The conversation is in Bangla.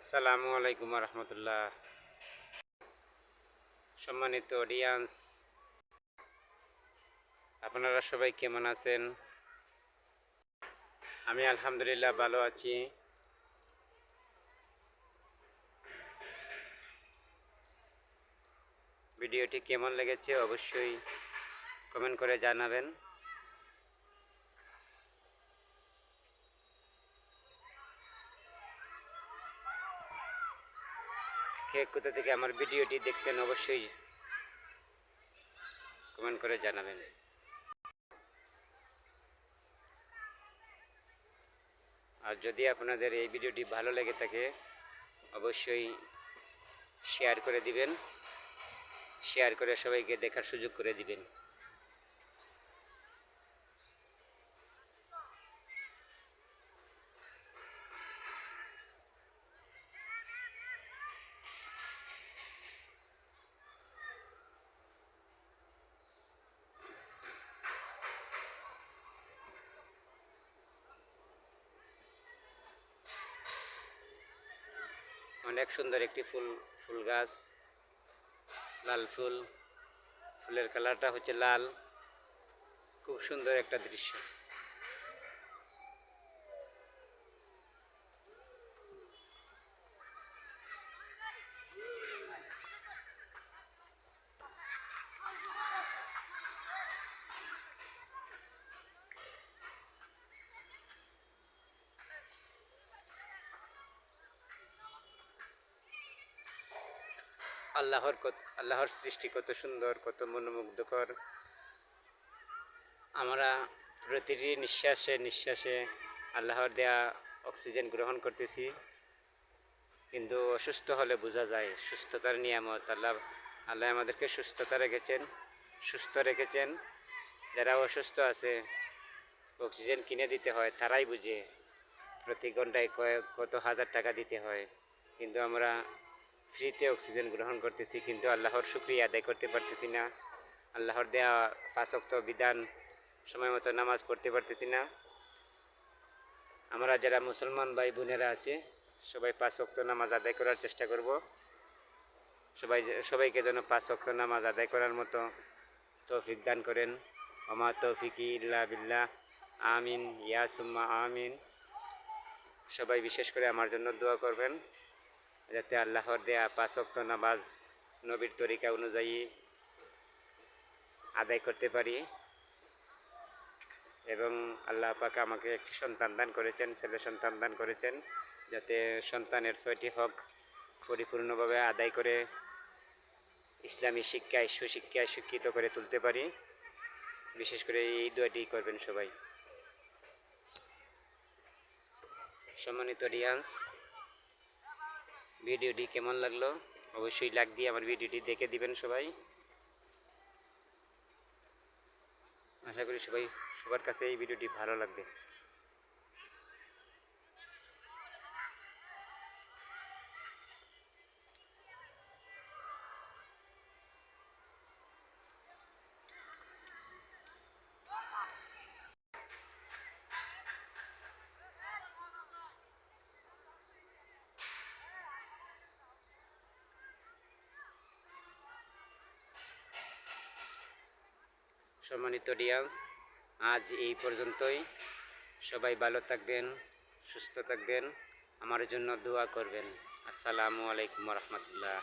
আসসালামু আলাইকুম রহমতুল্লাহ সম্মানিত অডিয়েন্স আপনারা সবাই কেমন আছেন? আমি আলহামদুলিল্লাহ ভালো আছি। ভিডিওটি কেমন লেগেছে অবশ্যই কমেন্ট করে জানাবেন। কে কোথা থেকে আমার ভিডিওটি দেখছেন অবশ্যই কমেন্ট করে জানাবেন। আর যদি আপনাদের এই ভিডিওটি ভালো লেগে থাকে, অবশ্যই শেয়ার করে দিবেন। শেয়ার করে সবাইকে দেখার সুযোগ করে দিবেন। অনেক সুন্দর একটি ফুল ফুল গাছ, লাল ফুল। ফুলের কালারটা হচ্ছে লাল। খুব সুন্দর একটা দৃশ্য। আল্লাহর কত, আল্লাহর সৃষ্টি কত সুন্দর, কত মনোমুগ্ধকর। আমরা প্রতিটি নিঃশ্বাসে নিঃশ্বাসে আল্লাহর দেয়া অক্সিজেন গ্রহণ করতেছি। কিন্তু অসুস্থ হলে বোঝা যায়, সুস্থতার নিয়ামত, আল্লাহ আল্লাহ আমাদেরকে সুস্থতা রেখেছেন, সুস্থ রেখেছেন। যারা অসুস্থ আছে, অক্সিজেন কিনে দিতে হয়, তারাই বুঝে। প্রতি ঘন্টায় কত হাজার টাকা দিতে হয়। কিন্তু আমরা ফ্রিতে অক্সিজেন গ্রহণ করতেছি, কিন্তু আল্লাহর শুক্রিয়া আদায় করতে পারতেছি না। আল্লাহর দেয়া ফাঁসক্ত বিধান, সময় মতো নামাজ পড়তে পারতেছি না। আমরা যারা মুসলমান ভাই বোনেরা আছে, সবাই পাঁচ ওক্ত নামাজ আদায় করার চেষ্টা করব। সবাই সবাইকে যেন পাঁচ ওক্ত নামাজ আদায় করার মতো তৌফিক দান করেন। আমা তৌফিকি ইল্লা বিল্লাহ। আমিন, ইয়া সুম্মা, আমিন। সবাই বিশেষ করে আমার জন্য দোয়া করবেন। যাতে আল্লাহর দেয়া পাঁচ ওক্ত নামাজ নবীর তরিকা অনুযায়ী আদায় করতে পারি। এবং আল্লাহ পাক আমাকে একটি সন্তান দান করেছেন, ছেলে সন্তান দান করেছেন, যাতে সন্তানের ছয়টি হক পরিপূর্ণভাবে আদায় করে ইসলামী শিক্ষায়, সুশিক্ষায় শিক্ষিত করে তুলতে পারি। বিশেষ করে এই দুয়াটি করবেন সবাই। সম্মানিত রিয়ান্স ভিডিওটি কেমন লাগল? অবশ্যই লাইক দিয়ে আমার ভিডিওটি দেখে দিবেন সবাই। আশা করি সবাই সবার কাছে এই ভিডিওটি ভালো লাগবে। সম্মানিত ডিয়ান্স আজ এই পর্যন্তই। সবাই ভালো থাকবেন, সুস্থ থাকবেন, আমার জন্য দোয়া করবেন। আসসালামু আলাইকুম রহমতুল্লাহ।